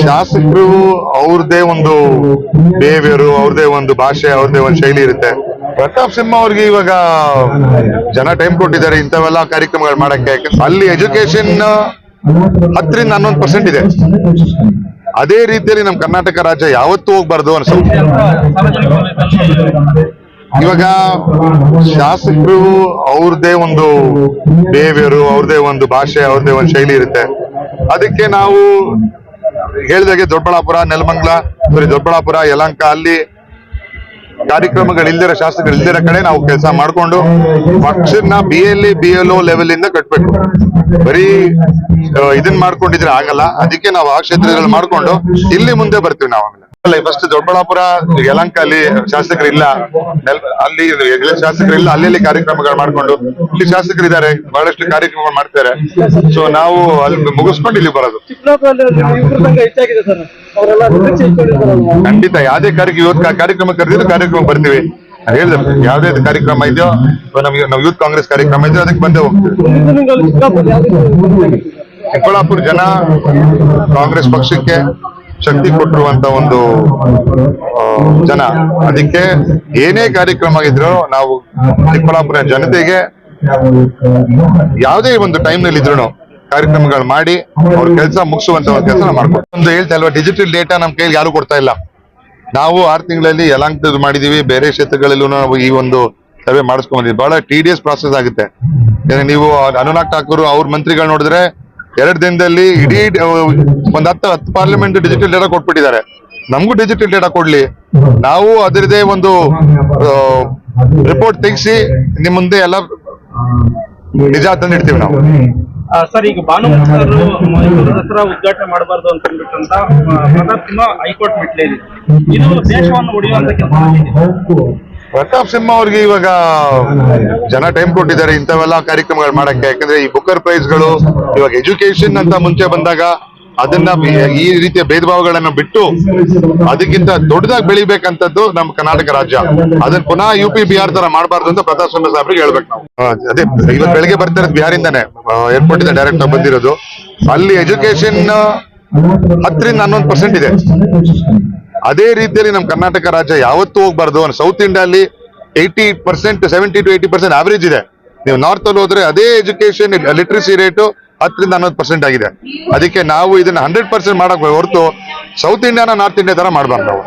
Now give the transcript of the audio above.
ಶಾಸಕರು ಅವ್ರದೇ ಒಂದು ಬಿಹೇವಿಯರು ಅವ್ರದೇ ಒಂದು ಭಾಷೆ ಅವ್ರದೇ ಒಂದು ಶೈಲಿ ಇರುತ್ತೆ. ಪ್ರತಾಪ್ ಸಿಂಹ ಅವ್ರಿಗೆ ಇವಾಗ ಜನ ಟೈಮ್ ಕೊಟ್ಟಿದ್ದಾರೆ, ಇಂಥವೆಲ್ಲ ಕಾರ್ಯಕ್ರಮಗಳು ಮಾಡಕ್ಕೆ. ಅಲ್ಲಿ ಎಜುಕೇಶನ್ ಹತ್ತರಿಂದ ಹನ್ನೊಂದು ಪರ್ಸೆಂಟ್ ಇದೆ. ಅದೇ ರೀತಿಯಲ್ಲಿ ನಮ್ಮ ಕರ್ನಾಟಕ ರಾಜ್ಯ ಯಾವತ್ತೂ ಹೋಗ್ಬಾರ್ದು ಅನ್ಸುತ್ತೆ. ಇವಾಗ ಶಾಸಕರು ಅವ್ರದೇ ಒಂದು ಬಿಹೇವಿಯರು ಅವ್ರದೇ ಒಂದು ಭಾಷೆ ಅವ್ರದೇ ಒಂದು ಶೈಲಿ ಇರುತ್ತೆ. ಅದಕ್ಕೆ ನಾವು ಹೇಳಿದಾಗೆ ದೊಡ್ಡಬಳ್ಳಾಪುರ, ನೆಲಮಂಗ್ಲ ಸರಿ ದೊಡ್ಡಬಳ್ಳಾಪುರ, ಯಲಂಕ, ಅಲ್ಲಿ ಕಾರ್ಯಕ್ರಮಗಳಿಲ್ದಿರೋ ಶಾಸಕರು ಇಲ್ದಿರೋ ಕಡೆ ನಾವು ಕೆಲಸ ಮಾಡ್ಕೊಂಡು ಪಕ್ಷನ B L B L O level ಇಂದ ಕಟ್ಬೇಕು. ಬರೀ ಇದನ್ನ ಇದನ್ ಮಾಡ್ಕೊಂಡಿದ್ರೆ ಆಗಲ್ಲ. ಅದಕ್ಕೆ ನಾವು ಆ ಕ್ಷೇತ್ರದಲ್ಲಿ ಮಾಡ್ಕೊಂಡು ಇಲ್ಲಿ ಮುಂದೆ ಬರ್ತೀವಿ ನಾವು ಆಮೇಲೆ. ಫಸ್ಟ್ ದೊಡ್ಡಬಳ್ಳಾಪುರ ಯಲಂಕ ಅಲ್ಲಿ ಶಾಸಕರು ಇಲ್ಲ. ಅಲ್ಲಿ ಎಲ್ಲ ಶಾಸಕರು ಇಲ್ಲ ಅಲ್ಲಿ ಕಾರ್ಯಕ್ರಮಗಳು ಮಾಡ್ಕೊಂಡು. ಇಲ್ಲಿ ಶಾಸಕರು ಇದ್ದಾರೆ ಬಹಳಷ್ಟು ಕಾರ್ಯಕ್ರಮಗಳು ಮಾಡ್ತಾರೆ. ಸೊ ನಾವು ಅಲ್ಲಿ ಮುಗಿಸ್ಕೊಂಡು ಇಲ್ಲಿ ಬರೋದು. ಖಂಡಿತ ಯಾವ್ದೇ ಕಾರ್ಯಕ್ರಮ ಇವತ್ತು ಕಾರ್ಯಕ್ರಮ ಕರೆದಿದ್ರು ಕಾರ್ಯಕ್ರಮ ಬರ್ತೀವಿ. ಹೇಳ್ದೆ ಯಾವ್ದೇ ಕಾರ್ಯಕ್ರಮ ಇದೆಯೋ ನಮಗೆ ನಾವು ಯೂತ್ ಕಾಂಗ್ರೆಸ್ ಕಾರ್ಯಕ್ರಮ ಇದೆಯೋ ಅದಕ್ಕೆ ಬಂದೇ ಹೋಗ್ತೀವಿ. ಚಿಕ್ಕಬಳ್ಳಾಪುರ ಜನ ಕಾಂಗ್ರೆಸ್ ಪಕ್ಷಕ್ಕೆ ಶಕ್ತಿ ಕೊಟ್ಟಿರುವಂತ ಒಂದು ಜನ. ಅದಕ್ಕೆ ಏನೇ ಕಾರ್ಯಕ್ರಮ ಇದ್ರು ನಾವು ಚಿಕ್ಕಬಳ್ಳಾಪುರ ಜನತೆಗೆ ಯಾವುದೇ ಒಂದು ಟೈಮ್ನಲ್ಲಿ ಇದ್ರು ಕಾರ್ಯಕ್ರಮಗಳು ಮಾಡಿ ಅವ್ರ ಕೆಲಸ ಮುಗಿಸುವಂತ ಒಂದು ಕೆಲಸ ಮಾಡ್ಕೊಡ್ತೀವಿ ಒಂದು ಹೇಳ್ತಾ ಇಲ್ವಾ ಡಿಜಿಟಲ್ ಡೇಟಾ ನಮ್ಮ ಕೈಲಿ ಯಾರು ಕೊಡ್ತಾ ಇಲ್ಲ. ನಾವು ಆರು ತಿಂಗಳಲ್ಲಿ ಯಲಾಂಕದ್ದು ಮಾಡಿದೀವಿ, ಬೇರೆ ಕ್ಷೇತ್ರಗಳಲ್ಲೂ ನಾವು ಈ ಒಂದು ಸಭೆ ಮಾಡಿಸ್ಕೊಂಡ್ಬಂದಿದ್ವಿ ಬಹಳ ಟಿ ಡಿ ಎಸ್ ಪ್ರಾಸೆಸ್ ಆಗುತ್ತೆ ನೀವು ಅನುರಾಗ್ ಠಾಕೂರ್ ಅವ್ರ ಮಂತ್ರಿಗಳು ನೋಡಿದ್ರೆ ಎರಡು ದಿನದಲ್ಲಿ ಇಡೀ ಒಂದ್ ಹತ್ತು ಹತ್ತು ಪಾರ್ಲಿಮೆಂಟ್ ಡಿಜಿಟಲ್ ಡೇಟಾ ಕೊಟ್ಬಿಟ್ಟಿದ್ದಾರೆ. ನಮಗೂ ಡಿಜಿಟಲ್ ಡೇಟಾ ಕೊಡ್ಲಿ. ನಾವು ಅದರದೇ ಒಂದು ರಿಪೋರ್ಟ್ ತೆಗಿಸಿ ನಿಮ್ ಮುಂದೆ ಎಲ್ಲ ನಿಜ ತಂದಿಡ್ತೀವಿ ನಾವು. ಸರ್, ಈಗ ಭಾನುಮತಿ ಸರ್ ದಸರಾ ಉದ್ಘಾಟನೆ ಮಾಡಬಾರ್ದು ಅಂತ ಅಂದ್ಬಿಟ್ಟಂತ ಪ್ರತಾಪ್ ಸಿಂಹ ಹೈಕೋರ್ಟ್ ಮೆಟ್ಲೇರಿ ಇದು ದೇಶವನ್ನು ಉಳಿಯುವಂತ ಕೆಲಸ. ಪ್ರತಾಪ್ ಸಿಂಹ ಅವ್ರಿಗೆ ಇವಾಗ ಜನ ಟೈಮ್ ಕೊಟ್ಟಿದ್ದಾರೆ. ಇಂಥವೆಲ್ಲ ಕಾರ್ಯಕ್ರಮಗಳು ಮಾಡಕ್ಕೆ. ಯಾಕಂದ್ರೆ ಈ ಬುಕ್ಕರ್ ಪ್ರೈಸ್ಗಳು ಇವಾಗ ಎಜುಕೇಶನ್ ಅಂತ ಮುಂಚೆ ಬಂದಾಗ ಅದನ್ನ ಈ ರೀತಿಯ ಭೇದ ಭಾವಗಳನ್ನ ಬಿಟ್ಟು ಅದಕ್ಕಿಂತ ದೊಡ್ಡದಾಗಿ ಬೆಳಿಬೇಕಂತದ್ದು ನಮ್ಮ ಕರ್ನಾಟಕ ರಾಜ್ಯ. ಅದನ್ನ ಪುನಃ ಯು ಪಿ ಬಿಹಾರ್ ತರ ಮಾಡಬಾರ್ದು ಅಂತ ಪ್ರತಾಪ್ ಸಿಂಹ ಸಾಹೇಬ್ರಿಗೆ ಹೇಳ್ಬೇಕು ನಾವು. ಅದೇ ಇವತ್ತು ಬೆಳಗ್ಗೆ ಬರ್ತಿರೋದು ಬಿಹಾರಿಂದಾನೆ. ಏರ್ಪೋರ್ಟ್ ಇಂದ ಡೈರೆಕ್ಟ್ ಬಂದಿರೋದು. ಅಲ್ಲಿ ಎಜುಕೇಶನ್ ಹತ್ತರಿಂದ ಹನ್ನೊಂದು ಪರ್ಸೆಂಟ್ ಇದೆ. ಅದೇ ರೀತಿಯಲ್ಲಿ ನಮ್ಮ ಕರ್ನಾಟಕ ರಾಜ್ಯ ಯಾವತ್ತೂ ಹೋಗ್ಬಾರ್ದು south ಇಂಡಿಯಲ್ಲಿ eighty percent seventy to eighty percent average ಇದೆ. ನೀವು ನಾರ್ತ್ ಅಲ್ಲಿ ಹೋದ್ರೆ ಅದೇ ಎಜುಕೇಶನ್ ಲಿಟ್ರಸಿ ರೇಟು ಹತ್ತರಿಂದ ಹನ್ನೊಂದು ಪರ್ಸೆಂಟ್ ಆಗಿದೆ. ಅದಕ್ಕೆ ನಾವು ಇದನ್ನ ಹಂಡ್ರೆಡ್ ಪರ್ಸೆಂಟ್ ಮಾಡಕ್ ಹೊರತು ಸೌತ್ ಇಂಡಿಯಾನ ನಾರ್ತ್ ಇಂಡಿಯಾ ತರ ಮಾಡಬಾರ್ದು ನಾವು.